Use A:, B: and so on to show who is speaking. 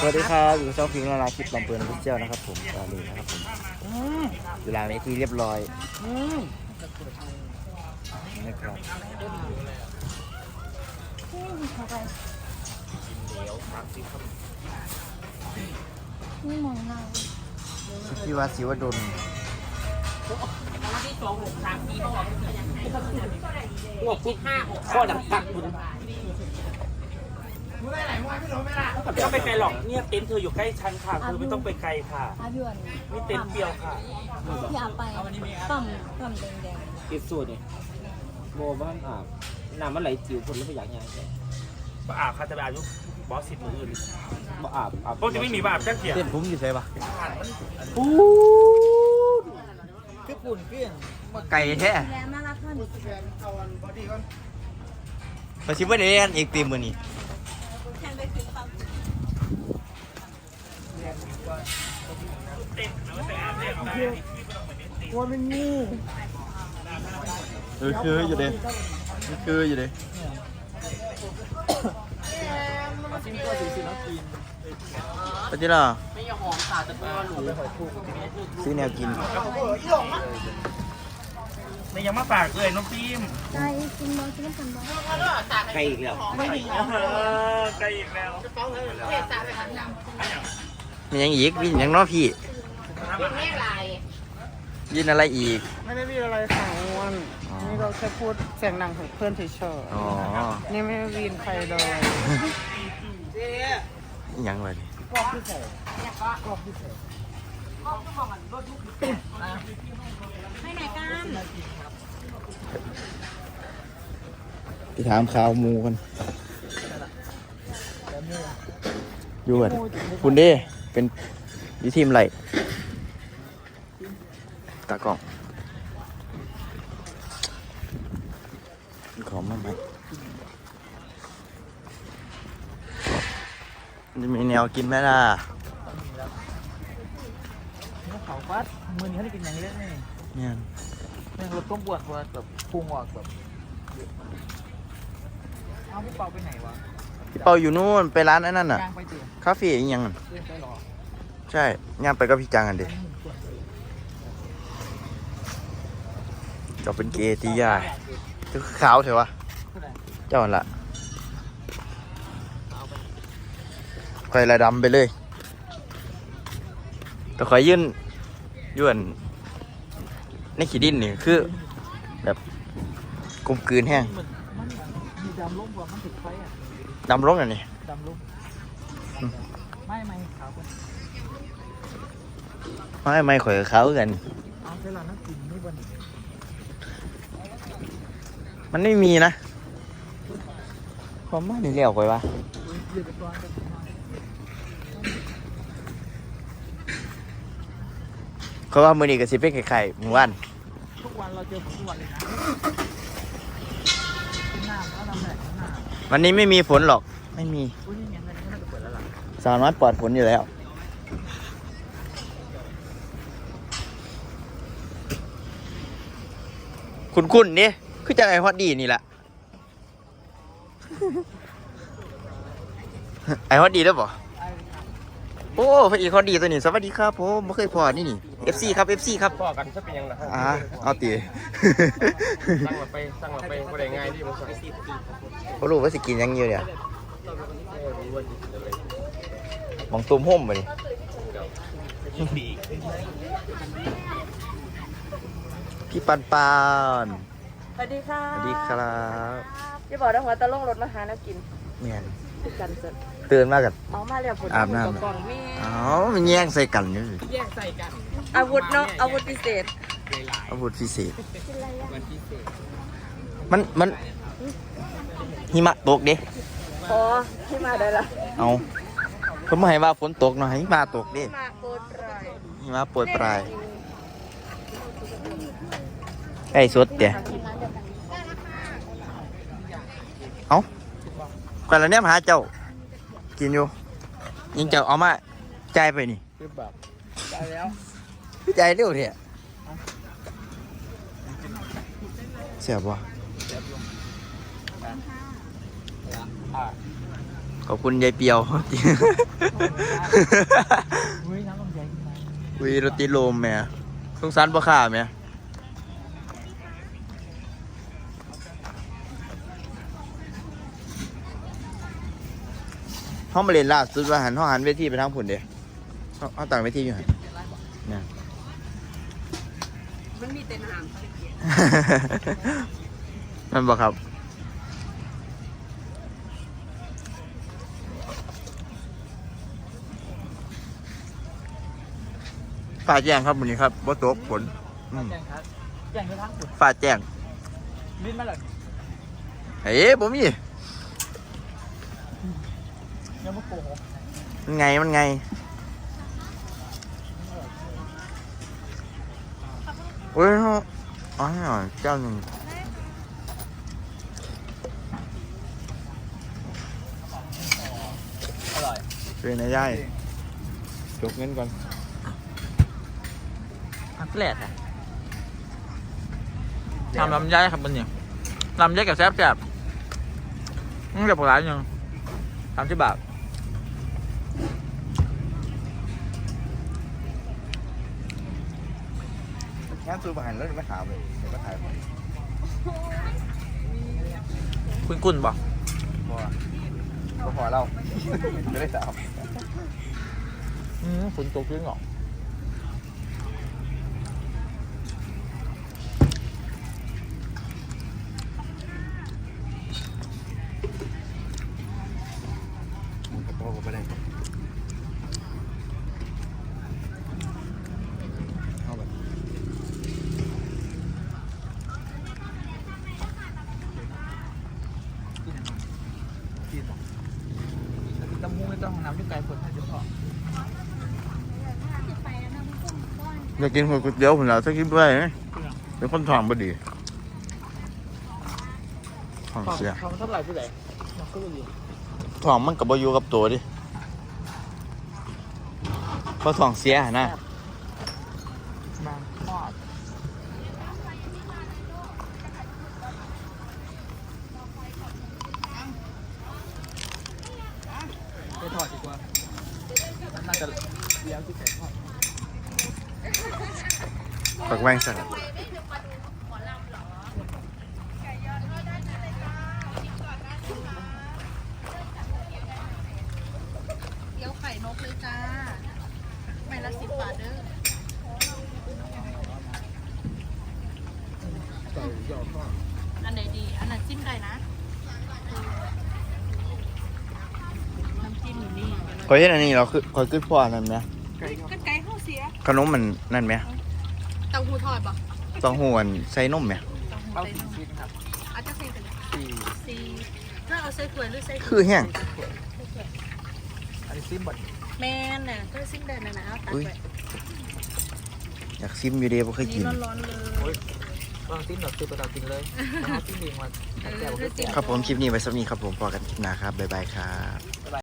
A: สวัสดีครับอยู่กับช่องพิงค์นาราคลิปลำเปินพิเชียวนะครับผมตอนนี้นะครับผมอยู่หลังนี้ที่เรียบร้อยนะครับ
B: นี่มองหน้า
A: พี่วัดศิวดล
C: งวกปุ๊บข้อดังปักคุณ ก็ไปไกลหรอกเนี่ยเต็นท์เธออยู่ใกล้ฉันค่ะเธอไม่ต้องไปไกลค่ะ
B: อาพี่วัน
C: นี่เต็นท์เปรียวค่ะ
B: พี่อาไปปั๊มปั๊มแดง
D: ติดสูตรนี่โมบ้านอาบน้ำมันไหลจิ๋วคนแล้วไม่อยากยังไง
C: บ้าอาบค่ะจะไปอายุบอสสิบมืออื่น
D: บ่อาบอาบ
C: พวกจะไม่มีบ้าอาบแจ้งเกียร
A: เต้นผมอยู่ใช่ปะ
D: คือปุ่นเกลี้ยง
A: ไก่แท้
B: ๆแรงมากรักท่าน
A: มาชิมว่าเดนอีกตีมือนี่
B: แทนไปถึงปั๊ม
A: เออคืออยู่เด้คืออยู่เด้
D: มาซิมตัวสีสีน้ำกิน
A: ปฏิล่ะ
D: ไม่ยอมหอมขาดแต่ตัวหนู
A: ซื้อแนวกิน
C: ในยังมาฝากเลยน้องฟิล์ม
B: ใจกินบอลกินน้ำกันบอล
D: ใครอีกแล้ว
C: ใกล้อีกแล้ว
A: มียังอีกมียังเน้อพี่ยินอะไรอีก
E: ไม่ได้มีอะไรค่ะอ้วนนี่เราแค่พูดเสียงดังของเพื่อนเฉย
A: อ๋อ
E: ๆนี่ไม่ได้วีนใครเลย
A: ยังไงดิ
B: ให้ไหนกัน
A: ไปถามข่าวหมูกันอยู่กันคุณเด้เป็นดีทีมอะไรตากล้องขอมาไหมจะมีแนวกินไหมล่ะ
E: เขาวัดมือนี้เขาได้กินอย่างเล่นนี่
A: เนี่ย
E: เนี่ยรถต้มบวชว่าแบบพุงออกแบบ เอาพี่เปาไปไหนวะ
A: พี่เปาอยู่นู่นไปร้านไอ้นั่นน่ะ
E: ย่างไปเตี๋ย
A: คาเฟ่อีกอยังนั่น
E: เดินไปหรอ
A: ใช่ย่างไปกับพี่จังกันดิเจะเป็นเกย์ตียายคือขาวเถอะวะ เจ้าหั่นละคอยระดำไปเลยแต่คอยยื่นยื่นในขีดินนี่คือ แบบกลมกลืนแห้ง
E: เหมือนมันมี ดำล้มกว่ามันถึงไฟอะ
A: ดำลงอะนี่
E: ดำล้มไม่ไม่ขาวกัน
A: ไม่ไม่ข่อยกับเขากัน
E: เอาเวลานักกินไม่บน
A: มันไม่มีนะผมว่านี่เลี้ยวไปวะ
E: ยืดตัวกัน
A: เขาว่ามือนี้กับสิเป็นไข่ๆหมู่บ้าน
E: ทุกวันเราเจอผมทุกวันเลยนะ
A: วันนี้ไม่มีฝนหรอก ไม่มี
E: อุ้ยนี่ยังไงก็น่าจะเปิดแล้วล่ะ
A: สาวน้อยปลอดฝนอยู่แล้ว คุณคุณนี่คือจะไอฮอตดีนี่แหละไอฮอตดีแล้วบ่ โอ้พระอีกฮอตดีตัวนี้สวัสดีครับผมไม่เคยพอนี่นี่ FC ครับ FC ครับ
D: พ่อกันจะเป็นยังไง
A: อ่าเอาตี
D: สั่งมาไปสั่งมาไปก็ได้ง่ายดีมันสั่ง
A: เขารู้ว่าสิกินยังอยู่เนี่ยมองตุ้มห่มไปดิพี่ปันปัน
F: สวัสดีค่ะ
A: สวัสดีครับ
F: จะบอกนะหัวตะลงรถมาหาแน้ำกิน
A: เนี่ย
F: กันเสร็จ
A: ตื่นมากัน
F: เมามาแล้วผล
A: อาบน้ำ
F: กับกล่องมี
A: อ๋อมันแย่งใส่กันอยู่
E: แยกใส่กัน
F: อาวุธเนาะอาวุธพิเศษ
A: อาวุธพิเศษมันมันหิมะตกเด้
F: พอที่มาได้ละ
A: เอาเขาไม่ให้ว่าฝนตกเนาะให้หิมะตกเด้
F: มาโกดไร
A: หิมะโปรยปลายใกล้สุดเดี๋ยวเอาก่อนแล้วเนี่ยมาหาเจ้า กินอยู่ยิงเจ้าเอามาจ่ายไปนี่
E: คือแบบได้แล้ว
A: จ่ายเร็วเถอะเสียบวะขอบคุณยายเปียว
E: อุ้ยน้ำลำไยขึ้นมา
A: วีรติโลมแหม่สงสารพ่อข้าแหม่ ห้องมาเรียนล่าสุดว่าหันห้องหันเวทีไปทางผุนเดียห้องต่างเวทีอยู่หันเนี่ย
F: มันมีแต่น้
A: มันบอกครับฝ่าแจ้งครับวันนี้ครับว่าตกฝนอืม
E: แจ้งครับแจ้งไปทั้งหมด
A: ฝ่าแจ้ง
E: ลิ้นมาเลย
A: เฮ้ยผมมี
E: ยังไม่โกหก
A: มันไงมันไงโอ้ยเขาอ๋อเจ้าหนึ่ง
E: อร่อย
A: ช่วยนายย่ายจกเงินก่อน
E: อันแรกอะทำลำไยครับมันเนี่ยลำไยกับแซ่บแซ่บนี่กับปลาอย่างสามสิบบาท
A: งาน ซื้อมาหันแล้วไม่ถามเลยเดี๋ยวก็ถ่ายไป
E: คุณกุ่นบอก
A: พอก็พอเราไม่ได้ถาม
E: อืมคุณตกจริงเหรอ
A: พอก็ไม่ได้เอาแบบ
E: กินบอกแล้ว กินตะมูไม่ต้องน้ำด้วยไก่คนให้เฉพาะ
B: ไปแล้วนะมึงกุ้งก้อน
A: อยากกินก๋วยเตี๋ยวผมแล้วถ้ากินด้วยนะเป็นคนท้องบ่ดีท้อง
E: ของ
A: เสีย
E: ของเท่าไหร่ที่ไหนมันก็ดี
A: ท้องมันกับบอยู่กับตัวดิเพราะท้องเสียนะ
E: มาทอดไปทอดดีกว่าน่าจะ เลี้ยงที่ไก่ทอด
A: ปักแว่งสัก
B: เดี๋ยวไข่นกเลยจ้าไม่ละสิบบาทเด้ออันไหนดี อันไหนจิ้มได้นะน้ำจิ้มอยู่นี่
A: คอยเห็นอันนี้เราคือคอยขึ้นพ่ออันนั่นไหม
E: ไก่ครับ
B: กันไก่เข้าเสีย
A: ขนมมันนั่นไหม
B: เต้าหู้ทอดปะ
A: ต้องหวนใส่นมไหม
E: เอาสี่ชิ้นครับ
B: อาจจะใส่เป็น
E: สี่
B: ซีถ้าเอาใส่ถ้วยหรือใส่
A: คือแห้ง
E: อันนี้ซิมบัต
B: แมนน่ะก็ซิมได้นะนะเอาตัก
A: อุ๊ย
B: ไว้
A: อยากซิมอยู่เดียวเคย
B: นี่
A: กิน
B: ร้อนๆเลย
E: ลองซิมแบบคือประดับกินเลยแล้วเอาซิมเองมาแก้วก็แก้ว
A: ครับผมคลิปนี้ไว้สักนี้ครับผมพอกันคลิปหน้าครับบ๊ายบายครับ